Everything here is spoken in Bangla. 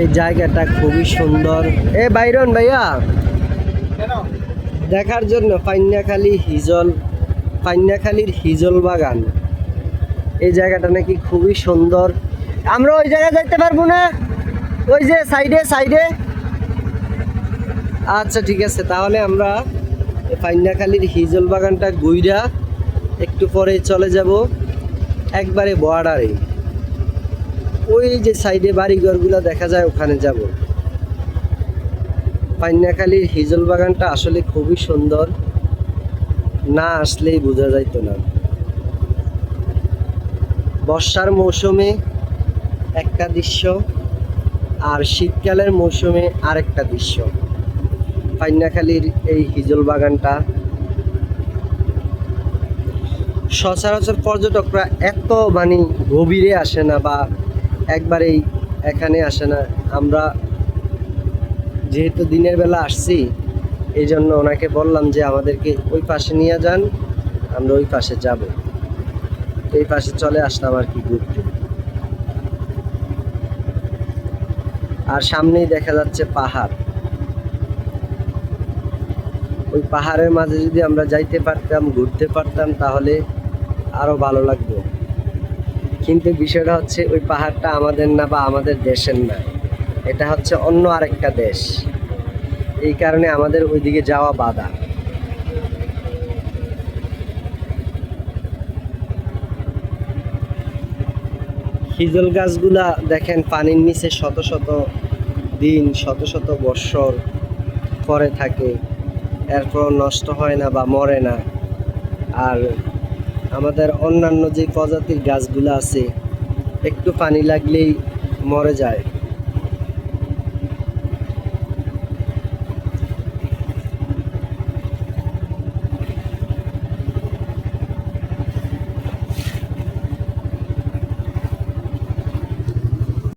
এই জায়গাটা খুবই সুন্দর। এ বাইরন ভাইয়া দেখার জন্য পাইনাখালী হিজল পাইনাখালীর হিজল বাগান। এই জায়গাটা নাকি খুবই সুন্দর। আমরা ওই জায়গায় যাইতে পারব না? ওই যে সাইডে সাইডে। আচ্ছা ঠিক আছে। তাহলে আমরা এই পাইনাখালীর হিজল বাগানটা গুইরা একটু পরে চলে যাব। একবারে বর্ডারে ওই যে সাইডে বাড়িঘরগুলো দেখা যায়, ওখানে যাব। পাইনাখালীর হিজল বাগানটা আসলে খুবই সুন্দর। না আসলেই বোঝা যাইতো না। বর্ষার মৌসুমে একটা দৃশ্য আর শীতকালের মৌসুমে আরেকটা দৃশ্য। পাইনাখালীর এই হিজল বাগানটা সচরাচর পর্যটকরা এত মানে গভীরে আসে না বা একবারেই এখানে আসে না। আমরা যেহেতু দিনের বেলা আসছি এই জন্য ওনাকে বললাম যে আমাদেরকে ওই পাশে নিয়ে যান, আমরা ওই পাশে যাব। এই পাশে চলে আসলাম আর কি ঘুরতে আর সামনেই দেখা যাচ্ছে পাহাড়। ওই পাহাড়ের মাঝে যদি আমরা যাইতে পারতাম, ঘুরতে পারতাম, তাহলে আরও ভালো লাগতো। কিন্তু বিষয়টা হচ্ছে ওই পাহাড়টা আমাদের না বা আমাদের দেশের না। এটা হচ্ছে অন্য আরেকটা দেশ। এই কারণে আমাদের ওইদিকে যাওয়া বাধা। হিজল গাছগুলা দেখেন পানির নিচে শত শত দিন, শত শত বৎসর পরে থাকে। এরপর নষ্ট হয় না বা মরে না। আর আমাদের অন্যান্য যে প্রজাতির গাছগুলো আছে একটু পানি লাগলেই মরে যায়।